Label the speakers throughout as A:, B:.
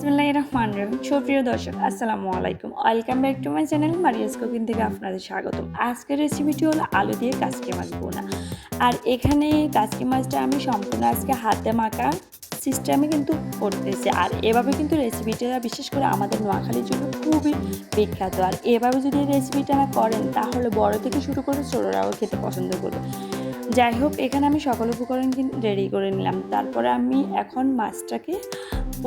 A: বিসমিল্লাহ রহমান রহিম। সুপ্রিয় দর্শক, আসসালামু আলাইকুম। Welcome back to my channel Maria's cooking থেকে আপনাদের স্বাগতম। আজকের রেসিপিটি হলো আলু দিয়ে কাসকি মাছ বোনা। আর এখানে কাসকি মাছটা আমি সম্পূর্ণ আজকে হাতে মাখা সিস্টেমে কিন্তু করতেছি। আর এভাবে কিন্তু রেসিপিটা বিশেষ করে আমাদের নোয়াখালীর জন্য খুবই বিখ্যাত। আর এভাবে যদি রেসিপিটা করেন, তাহলে বড় থেকে শুরু করে ছোটরাও খেতে পছন্দ করবে। যাই হোক, এখানে আমি সকল উপকরণ রেডি করে নিলাম। তারপরে আমি এখন মাছটাকে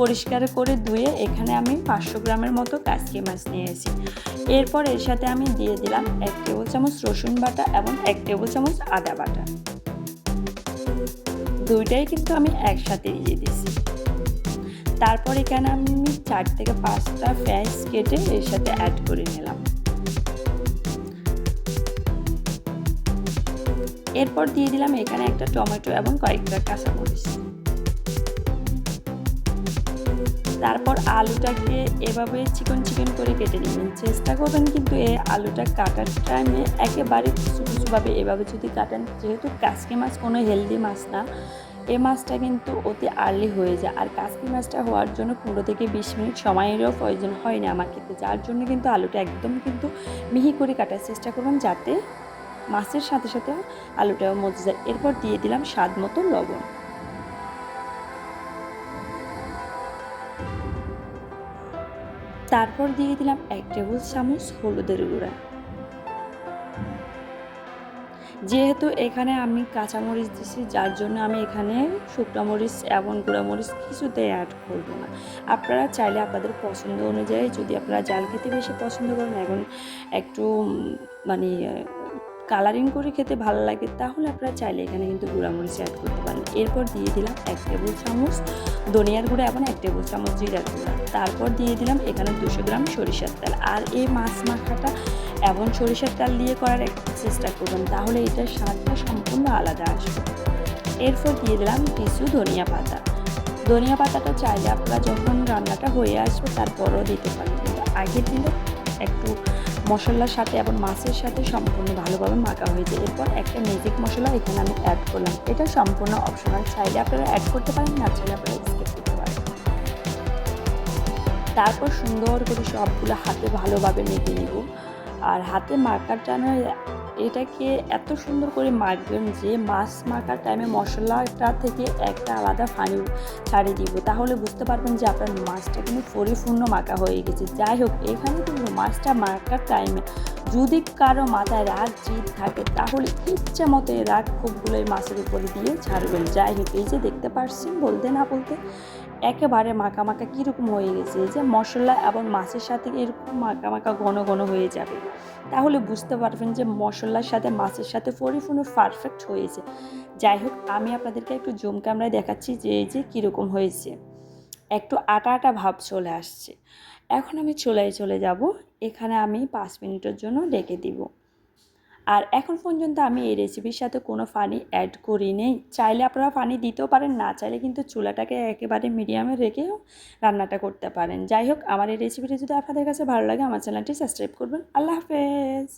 A: পরিষ্কার করে ধুয়ে এখানে আমি পাঁচশো গ্রামের মতো কাসকি মাছ নিয়েছি। এরপর এর সাথে আমি দিয়ে দিলাম এক টেবিল চামচ রসুন বাটা এবং এক টেবিল চামচ আদা বাটা। দুইটাই কিন্তু আমি একসাথে দিয়ে দিয়েছি। তারপর এখানে আমি চার থেকে পাঁচটা পেঁয়াজ কেটে এর সাথে অ্যাড করে নিলাম। এরপর দিয়ে দিলাম এখানে একটা টমেটো এবং কয়েকটা কাঁচামরিচ। তারপর আলুটাকে এভাবে চিকন চিকন করে কেটে নেবেন। চেষ্টা করবেন কিন্তু এই আলুটা কাটার টাইমে একেবারে সুসুভাবে এভাবে যদি কাটেন, যেহেতু কাসকি মাছ কোনো হেলদি মাছ না, এই মাছটা কিন্তু অতি আর্লি হয়ে যায়। আর কাসকি মাছটা হওয়ার জন্য পনেরো থেকে বিশ মিনিট সময়েরও প্রয়োজন হয় না আমার ক্ষেত্রে। যার জন্য কিন্তু আলুটা একদম কিন্তু মিহি করে কাটার চেষ্টা করবেন যাতে মাছের সাথে সাথে আলুটাও মজে যায়। এরপর দিয়ে দিলাম স্বাদ মতো লবণ। তারপর দিয়ে দিলাম এক টেবিল চামচ হলুদের গুঁড়া। যেহেতু এখানে আমি কাঁচামরিচ দিছি, যার জন্য আমি এখানে শুকনো মরিচ এবং গুঁড়ামরিচ কিছুতে অ্যাড করব না। আপনারা চাইলে আপনাদের পছন্দ অনুযায়ী যদি আপনারা জাল খেতে বেশি পছন্দ করেন, এখন একটু মানে কালারিং করে খেতে ভালো লাগে, তাহলে আপনারা চাইলে এখানে কিন্তু গুঁড়ামরিচ অ্যাড করতে পারেন। এরপর দিয়ে দিলাম এক টেবিল চামচ ধনিয়ার গুঁড়া এবং এক টেবিল চামচ জিরার গুঁড়া। তারপর দিয়ে দিলাম এখানে দুশো গ্রাম সরিষার তেল। আর এই মাছ মাখাটা এবং সরিষার তেল দিয়ে করার একটা চেষ্টা করবেন, তাহলে এটার স্বাদটা সম্পূর্ণ আলাদা আসবে। এরপর দিয়ে দিলাম কিছু ধনিয়া পাতা। ধনিয়া পাতাটা চাইলে আপনারা যখন রান্নাটা হয়ে আসবে তারপরও দিতে পারেন। কিন্তু আগে দিলে একটু মশলার সাথে এবং মাছের সাথে সম্পূর্ণ ভালোভাবে মাখা হয়েছে এরপর একটা ম্যাজিক মশলা এখানে আমি অ্যাড করলাম। এটা সম্পূর্ণ অপশনাল চাইলে আপনারা অ্যাড করতে পারেন, না চাইলে আপনারা স্কিপ করতে পারেন। তারপর সুন্দর করে সবগুলো হাতে ভালোভাবে মেখে নিব। আর হাতে মার্কার টাইমে এটাকে এত সুন্দর করে মাখবেন যে মাছ মাখার টাইমে মশলাটা থেকে একটা আলাদা ফানি ছাড়িয়ে দিব। তাহলে বুঝতে পারবেন যে আপনার মাছটা কিন্তু পরিপূর্ণ মাখা হয়ে গেছে। যাই হোক, এখানে কিন্তু মাছটা মাখার টাইমে যদি কারও মাথায় রাগ, জিদ থাকে, তাহলে ইচ্ছা মতো এই রাগ খুবগুলো এই মাছের উপরে দিয়ে ছাড়বেন। যাই হোক, এই যে দেখতে পারছেন, বলতে না বলতে একেবারে মাখা মাখা কীরকম হয়ে গেছে। যে মশলা এবং মাছের সাথে এরকম মাখা মাখা ঘন ঘন হয়ে যাবে। তাহলে বুঝতে পারবেন যে মশলার সাথে মাছের সাথে পরিপূর্ণ পারফেক্ট হয়েছে। যাই হোক, আমি আপনাদেরকে একটু জুম ক্যামেরায় দেখাচ্ছি যে এই যে কীরকম হয়েছে। একটু আটা আটা ভাব চলে আসছে। এখন আমি চুলায় চলে যাব। এখানে আমি পাঁচ মিনিটের জন্য ডেকে দিব। আর এখন পর্যন্ত আমি এই রেসিপির সাথে কোনো ফানি অ্যাড করি নেই চাইলে আপনারা ফানি দিতেও পারেন, না চাইলে কিন্তু চুলাটাকে একেবারে মিডিয়ামে রেখেও রান্নাটা করতে পারেন। যাই হোক, আমার এই রেসিপিটি যদি আপনাদের কাছে ভালো লাগে, আমার চ্যানেলটি সাবস্ক্রাইব করবেন। আল্লাহ হাফেজ!